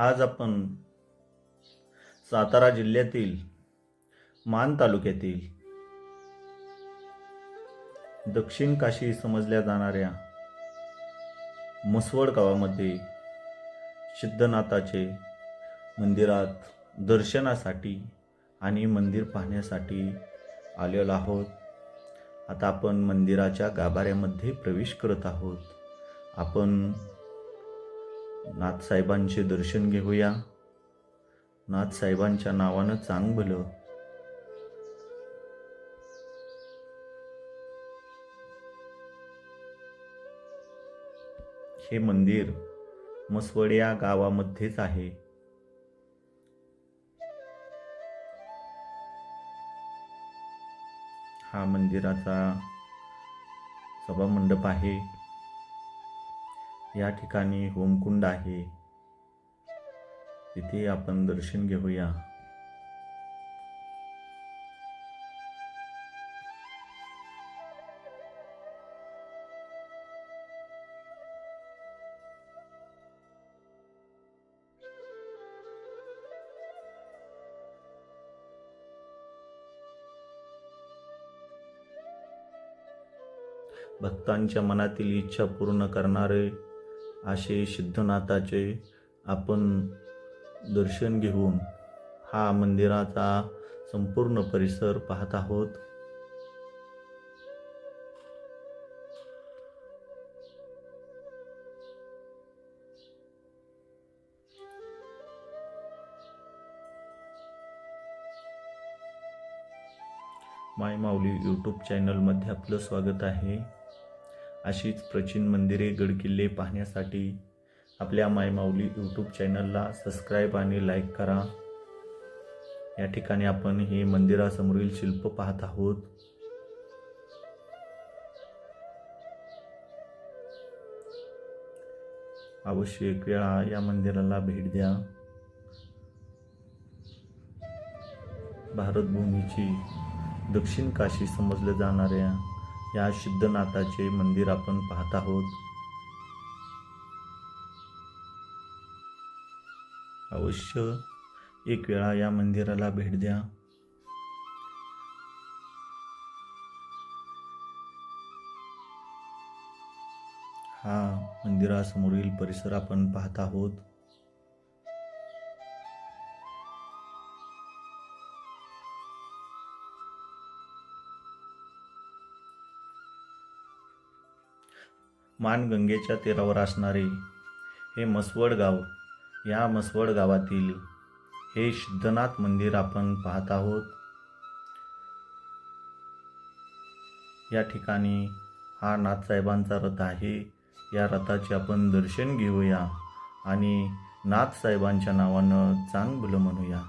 आज आपण सातारा जिल्ह्यातील मान तालुक्यातील दक्षिण काशी समजल्या जाणाऱ्या मसवड गावामध्ये सिद्धनाथाचे मंदिरात दर्शनासाठी आणि मंदिर पाहण्यासाठी आलेलो आहोत. आता आपण मंदिराच्या गाभाऱ्यामध्ये प्रवेश करत आहोत. आपण नाथसाहेबांचे दर्शन घेऊया. नाथसाहेबांच्या नावानं चांग भलं हे मंदिर मसवड या गावामध्येच आहे. हा मंदिराचा सभामंडप आहे. या ठिकाणी होमकुंड आहे. तिथे आपण दर्शन घेऊया. भक्तांच्या मनातील इच्छा पूर्ण करणारे असे सिद्धनाथाचे आपण दर्शन घेऊन हा मंदिराचा संपूर्ण परिसर पाहत आहोत. माय माऊली यूट्यूब चॅनलमध्ये आपलं स्वागत आहे. अशीच प्राचीन मंदिरे गडकिल्ले पाहण्यासाठी आपल्या मायमाऊली यूट्यूब चॅनलला सबस्क्राईब आणि लाईक करा. या ठिकाणी आपण हे मंदिरासमोरील शिल्प पाहत आहोत. अवश्य एक वेळा या मंदिराला भेट द्या. भारतभूमीची दक्षिण काशी समजल्या जाणाऱ्या या सिद्धनाथाचे मंदिर आपण पाहत आहोत. अवश्य एक वेळा या मंदिराला भेट द्या. हा मंदिरासमोरील परिसर आपण पाहत आहोत. मानगंगेच्या तीरावर असणारे हे मसवड गाव या मसवड गावातील हे सिद्धनाथ मंदिर आपण पाहत आहोत. या ठिकाणी हा नाथसाहेबांचा रथ आहे. या रथाचे आपण दर्शन घेऊया आणि नाथसाहेबांच्या नावानं चांग भलं म्हणूया.